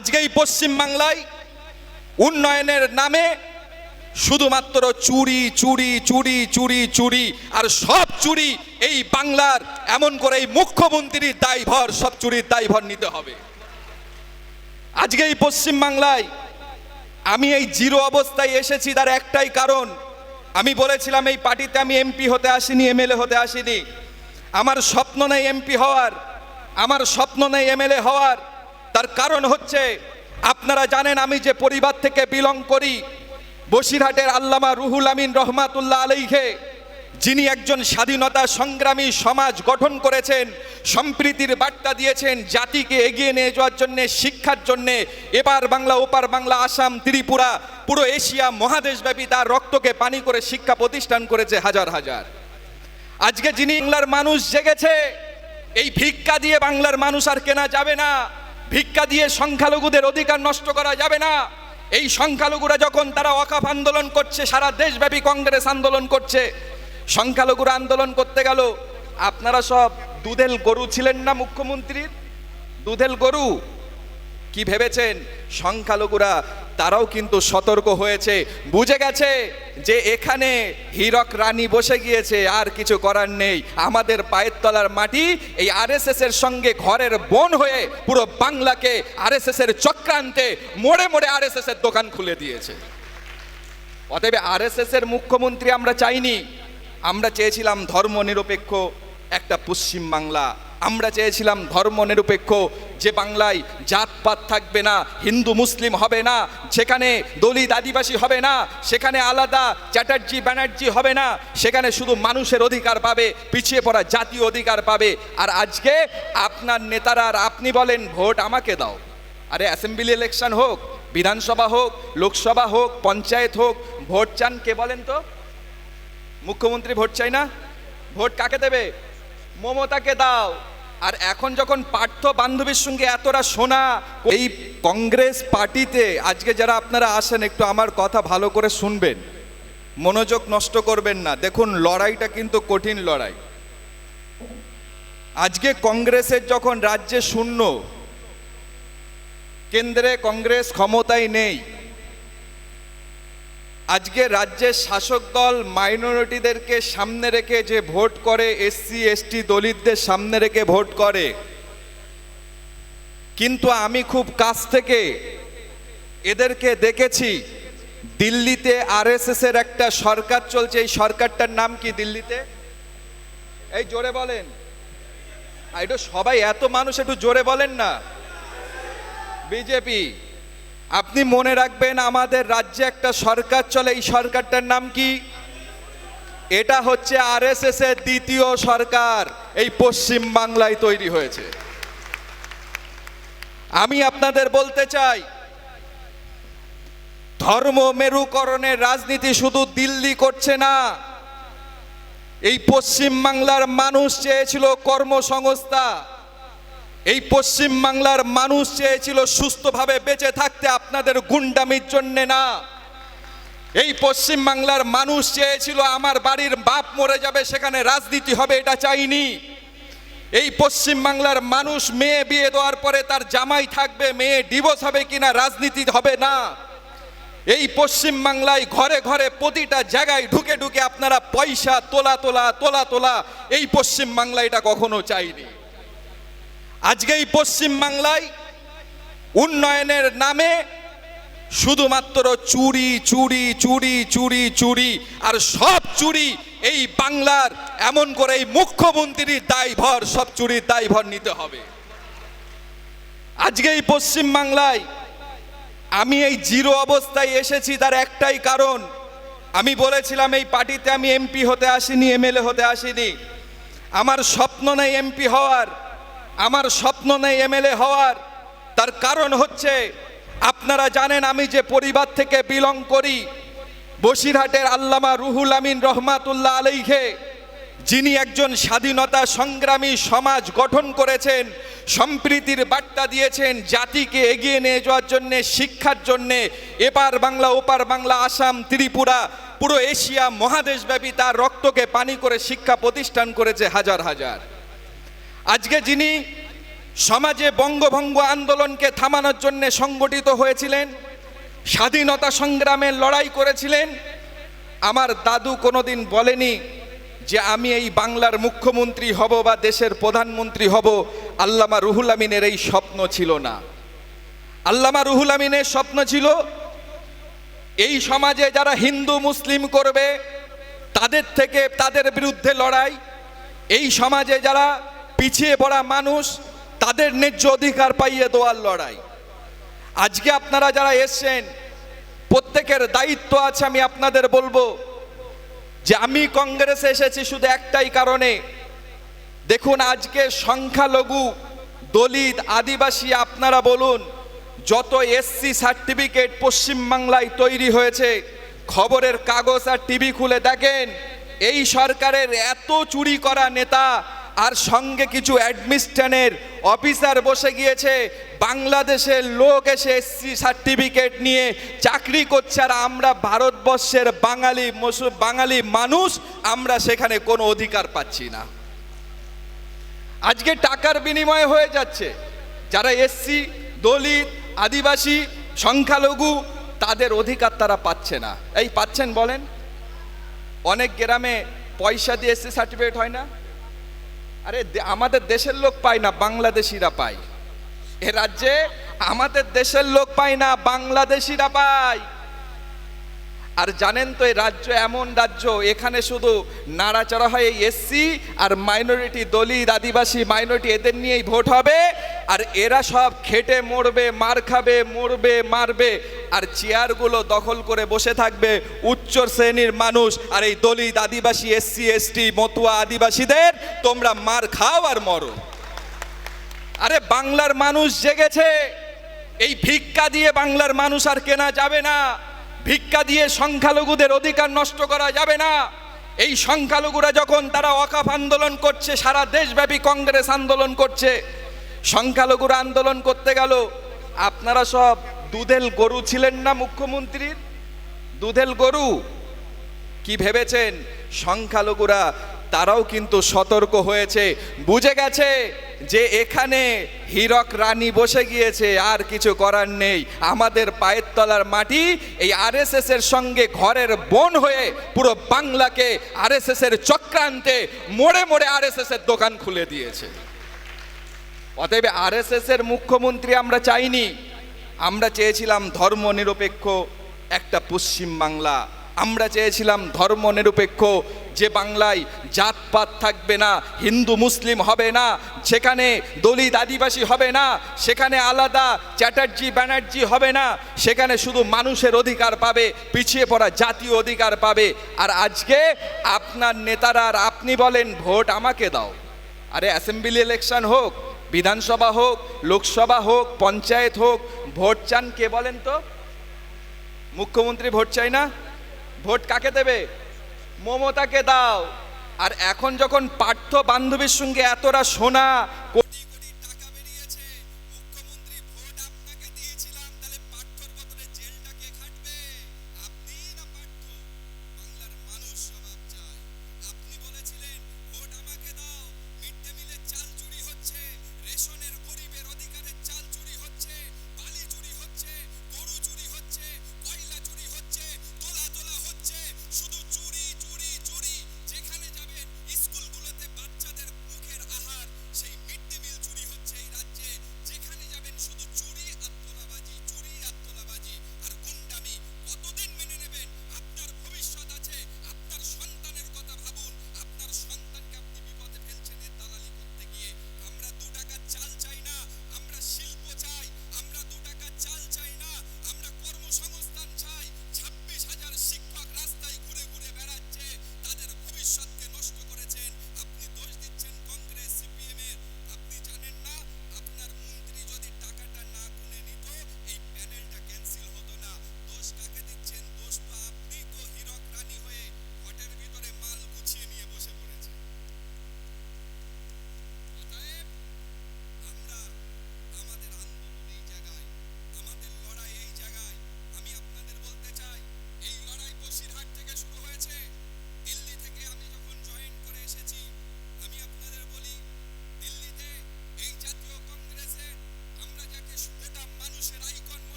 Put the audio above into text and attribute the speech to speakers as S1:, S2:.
S1: আজকে এই পশ্চিম বাংলায় উন্নয়নের নামে শুধুমাত্র চুরি চুরি চুরি চুরি চুরি, আর সব চুরি এই বাংলার, এমন করে এই মুখ্যমন্ত্রীর দায়ভার, সব চুরির দায়ভার নিতে হবে। আজকে এই পশ্চিম বাংলায় আমি এই জিরো অবস্থায় এসেছি, তার একটাই কারণ। আমি বলেছিলাম এই পার্টিতে আমি এমপি হতে আসিনি এমএলএ হতে আসিনি। আমার স্বপ্ন নেই এমপি হওয়ার, আমার স্বপ্ন নেই এমএলএ হওয়ার। তার কারণ হচ্ছে, আপনারা জানেন আমি যে পরিবার থেকে বিলং করি, বসিরহাটের আল্লামা রুহুল আমিন রহমাতুল্লাহ আলাইহে, যিনি একজন স্বাধীনতা সংগ্রামী সমাজ গঠন করেছেন, সম্প্রীতির বার্তা দিয়েছেন, জাতিকে এগিয়ে নিয়ে যাওয়ার জন্যে, শিক্ষার জন্যে, এপার বাংলা, ওপার বাংলা, আসাম, ত্রিপুরা, পুরো এশিয়া মহাদেশব্যাপী তার রক্তকে পানি করে শিক্ষা প্রতিষ্ঠান করেছে হাজার হাজার। আজকে যিনি বাংলার মানুষ জেগেছে, এই ভিক্ষা দিয়ে বাংলার মানুষ আর কেনা যাবে না। ভিক্ষা দিয়ে সংখ্যালঘুদের অধিকার নষ্ট করা যাবে না। এই সংখ্যালঘুরা যখন তারা ওয়াকাফ আন্দোলন করছে, সারা দেশব্যাপী কংগ্রেস আন্দোলন করছে, সংখ্যালঘুরা আন্দোলন করতে গেল। আপনারা সব দুধেল গরু ছিলেন না মুখ্যমন্ত্রীর? দুধেল গরু? কি ভেবেছেন? সংখ্যালঘুরা তারাও কিন্তু সতর্ক হয়েছে। বুঝে গেছে যে এখানে হীরক রানী বসে গিয়েছে, আর কিছু করার নেই। আমাদের পায়ের তলার মাটি এই আরএসএস এর সঙ্গে ঘরের বোন হয়ে পুরো বাংলাকে আরএসএস এর চক্রান্তে মোড়ে মোড়ে আরএসএস এর দোকান খুলে দিয়েছে। অতএব আরএসএস এর মুখ্যমন্ত্রী আমরা চাইনি। আমরা চেয়েছিলাম ধর্ম নিরপেক্ষ একটা পশ্চিম বাংলা আমরা চেয়েছিলাম ধর্ম নিরপেক্ষ, যে বাংলায় জাতপাত থাকবে না, হিন্দু মুসলিম হবে না সেখানে দলিত আদিবাসী হবে না, সেখানে আলাদা চ্যাটার্জি, ব্যানার্জি হবে না, সেখানে শুধু মানুষের অধিকার পাবে, পিছিয়ে পড়া জাতীয় অধিকার পাবে। আর আজকে আপনার নেতারা আর আপনি বলেন, ভোট আমাকে দাও। আরে অ্যাসেম্বলি ইলেকশন হোক, বিধানসভা হোক, লোকসভা হোক, পঞ্চায়েত হোক, ভোট চান কে বলেন তো? মুখ্যমন্ত্রী ভোট চাই না? ভোট কাকে দেবে? মমতাকে দাও। আর এখন যখন পার্থ বান্ধবীর সঙ্গে এতটা শোনা, এই কংগ্রেস পার্টিতে আজকে যারা আপনারা আসেন, একটু আমার কথা ভালো করে শুনবেন। মনোযোগ নষ্ট করবেন না। দেখুন, লড়াইটা কিন্তু কঠিন লড়াই। আজকে কংগ্রেসের যখন রাজ্যে শূন্য, কেন্দ্রে কংগ্রেস ক্ষমতায় নেই। আজকে রাজ্যের শাসক দল মাইনরিটিদেরকে সামনে রেখে যে ভোট করে এসসি এসটি দলিতদের সামনে রেখে ভোট করে, কিন্তু আমি খুব কাছ থেকে এদেরকে দেখেছি, দিল্লিতে আরএসএস এর একটা সরকার চলছে। এই সরকারটার নাম কি দিল্লিতে? এই জোরে বলেন। এটা সবাই, এত মানুষ একটু জোরে বলেন না। বিজেপি। আপনি মনে রাখবেন আমাদের রাজ্যে একটা সরকার চলে, এই সরকারটার নাম কি? এটা হচ্ছে আরএসএস এর দ্বিতীয় সরকার। এই পশ্চিম বাংলায় তৈরি হয়েছে। আমি আপনাদের বলতে চাই, ধর্ম মেরুকরণের রাজনীতি শুধু দিল্লি করছে না। এই পশ্চিম বাংলার মানুষ চেয়েছিল কর্মসংস্থা। এই পশ্চিম বাংলার মানুষ চেয়েছিল সুস্থভাবে বেঁচে থাকতে আপনাদের গুন্ডামির জন্যে না। এই পশ্চিম বাংলার মানুষ চেয়েছিল আমার বাড়ির বাপ মরে যাবে, সেখানে রাজনীতি হবে, এটা চাইনি। এই পশ্চিম বাংলার মানুষ মেয়ে বিয়ে দেওয়ার পরে তার জামাই থাকবে, মেয়ে ডিভোর্স হবে কিনা রাজনীতি হবে না। এই পশ্চিম বাংলায় ঘরে ঘরে প্রতিটা জায়গায় ঢুকে ঢুকে আপনারা পয়সা তোলা তোলা তোলা তোলা, এই পশ্চিম বাংলা এটা কখনো চাইনি। আজকে এই পশ্চিম বাংলায় উন্নয়নের নামে শুধুমাত্র চুরি চুরি চুরি চুরি চুরি, আর সব চুরি এই বাংলার এমন করে এই মুখ্যমন্ত্রীর দায়ভার, সব চুরির দায়ভার নিতে হবে। আজকে এই পশ্চিম বাংলায় আমি এই জিরো অবস্থায় এসেছি তার একটাই কারণ। আমি বলেছিলাম এই পার্টিতে আমি এমপি হতে আসিনি, এমএলএ হতে আসিনি। আমার স্বপ্ন নেই এমপি হওয়ার। আমার স্বপ্ন নেই এমএলএ হওয়ার। তার কারণ হচ্ছে, আপনারা জানেন আমি যে পরিবার থেকে বিলং করি, বসিরহাটের আল্লামা রুহুল আমিন রহমাতুল্লাহ আলাইহে, যিনি একজন স্বাধীনতা সংগ্রামী সমাজ গঠন করেছেন, সম্প্রীতির বার্তা দিয়েছেন, জাতিকে এগিয়ে নিয়ে যাওয়ার জন্য, শিক্ষার জন্য, এপার বাংলা, ওপার বাংলা, আসাম, ত্রিপুরা, পুরো এশিয়া মহাদেশব্যাপী তার রক্তকে পানি করে শিক্ষা প্রতিষ্ঠান করেছে হাজার হাজার। আজকে যিনি সমাজে বঙ্গভঙ্গ আন্দোলনকে থামানোর জন্য সংগঠিত হয়েছিলেন, স্বাধীনতা সংগ্রামের লড়াই করেছিলেন, আমার দাদু কোনোদিন বলেনি যে আমি এই বাংলার মুখ্যমন্ত্রী হব বা দেশের প্রধানমন্ত্রী হব, আল্লামা রুহুল আমিনের এই স্বপ্ন ছিল না। আল্লামা রুহুল আমিনের স্বপ্ন ছিল, এই সমাজে যারা হিন্দু, মুসলিম করবে, তাদের থেকে তাদের বিরুদ্ধে লড়াই, এই সমাজে যারা পিছিয়ে পড়া মানুষ, তাদের ন্যায্য অধিকার পাইয়ে দেওয়ার লড়াই। আজকে আপনারা যারা এসছেন, প্রত্যেকের দায়িত্ব আছে, আমি আপনাদের বলব যে আমি কংগ্রেসে এসেছি শুধু একটাই কারণে। দেখুন, আজকে সংখ্যালঘু, দলিত, আদিবাসী, আপনারা বলুন, যত এসসি সার্টিফিকেট পশ্চিমবাংলায় তৈরি হয়েছে, খবরের কাগজ আর টিভি খুলে দেখেন, এই সরকারের এত চুরি করা নেতা আর সঙ্গে কিছু অ্যাডমিনিস্ট্রেনের অফিসার বসে গিয়েছে। বাংলাদেশের লোক এসে এসসি সার্টিফিকেট নিয়ে চাকরি করছে আর আমরা ভারতবর্ষের বাঙালি বাঙালি মানুষ, আমরা সেখানে কোনো অধিকার পাচ্ছি না। আজকে টাকার বিনিময়ে হয়ে যাচ্ছে। যারা এসসি, দলিত, আদিবাসী, সংখ্যালঘু, তাদের অধিকার তারা পাচ্ছে না। এই পাচ্ছেন বলেন? অনেক গ্রামে পয়সা দিয়ে এসসি সার্টিফিকেট হয় না? আরে আমাদের দেশের লোক পায় না, বাংলাদেশিরা পায়। এ রাজ্যে আমাদের দেশের লোক পায় না, বাংলাদেশিরা পায়। আর জানেন তো এই রাজ্য এমন রাজ্য, এখানে শুধু নাড়াচাড়া হয় এই এসসি আর মাইনরিটি দলিত আদিবাসী মাইনরিটি এদের নিয়েই ভোট হবে। আর এরা সব খেটে মরবে, মার খাবে, মরবে, মারবে। আর চেয়ারগুলো দখল করে বসে থাকবে উচ্চ শ্রেণির মানুষ আর এই দলিত আদিবাসী এসসি, এসটি, মতুয়া আদিবাসীদের, তোমরা মার খাও আর মরো। আরে বাংলার মানুষ জেগেছে, এই ভিক্ষা দিয়ে বাংলার মানুষ আর কেনা যাবে না। ভিক্ষা দিয়ে সংখ্যালঘুদের অধিকার নষ্ট করা যাবে না। এই সংখ্যালঘুরা যখন তারা অকাফ আন্দোলন করছে, সারা দেশব্যাপী কংগ্রেস আন্দোলন করছে, সংখ্যালঘুরা আন্দোলন করতে গেল। আপনারা সব দুধেল গরু ছিলেন না মুখ্যমন্ত্রীর? দুধেল গরু? কি ভেবেছেন? সংখ্যালঘুরা, তারাও কিন্তু সতর্ক হয়েছে। বুঝে গেছে? যে এখানে হীরক রানী বসে গিয়েছে, আর কিছু করার নেই। আমাদের পায়ের তলার মাটি এই আরএসএস এর সঙ্গে ঘরের বোন হয়ে পুরো বাংলাকে আরএসএস এর চক্রান্তে মোড়ে মোড়ে আরএসএস এর দোকান খুলে দিয়েছে। অতএব আরএসএস এর মুখ্যমন্ত্রী আমরা চাইনি। আমরা চেয়েছিলাম ধর্ম নিরপেক্ষ একটা পশ্চিম বাংলা আমরা চেয়েছিলাম ধর্ম নিরপেক্ষ, যে বাংলায় জাতপাত থাকবে না, হিন্দু মুসলিম হবে না সেখানে দলিত আদিবাসী হবে না, সেখানে আলাদা চ্যাটার্জি, ব্যানার্জি হবে না, সেখানে শুধু মানুষের অধিকার পাবে, পিছিয়ে পড়া জাতীয় অধিকার পাবে। আর আজকে আপনার নেতারা আর আপনি বলেন, ভোট আমাকে দাও। আরে অ্যাসেম্বলি ইলেকশন হোক, বিধানসভা হোক, লোকসভা হোক, পঞ্চায়েত হোক, ভোট চান কে বলেন তো? মুখ্যমন্ত্রী ভোট চাই না? ভোট কাকে দেবে? মমতাকে দাও। আর এখন যখন পার্থ বান্ধবীর সঙ্গে এতটা সোনা